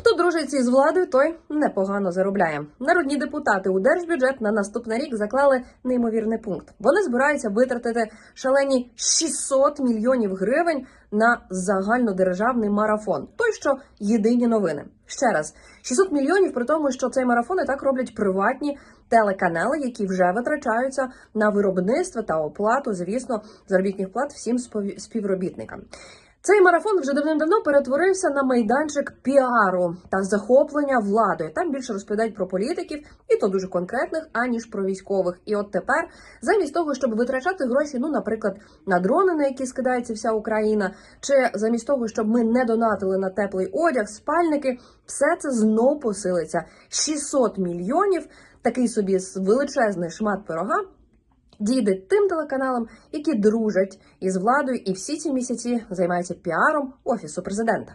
Хто дружить із владою, той непогано заробляє. Народні депутати у держбюджет на наступний рік заклали неймовірний пункт. Вони збираються витратити шалені 600 мільйонів гривень на загальнодержавний марафон. Той, що єдині новини. Ще раз, 600 мільйонів, при тому, що цей марафон і так роблять приватні телеканали, які вже витрачаються на виробництво та оплату, звісно, заробітних плат всім співробітникам. Цей марафон вже давним-давно перетворився на майданчик піару та захоплення владою. Там більше розповідають про політиків, і то дуже конкретних, аніж про військових. І от тепер, замість того, щоб витрачати гроші, ну, наприклад, на дрони, на які скидається вся Україна, чи замість того, щоб ми не донатили на теплий одяг, спальники, все це знов посилиться. 600 мільйонів, такий собі величезний шмат пирога дійде тим телеканалам, які дружать із владою, і всі ці місяці займаються піаром офісу президента.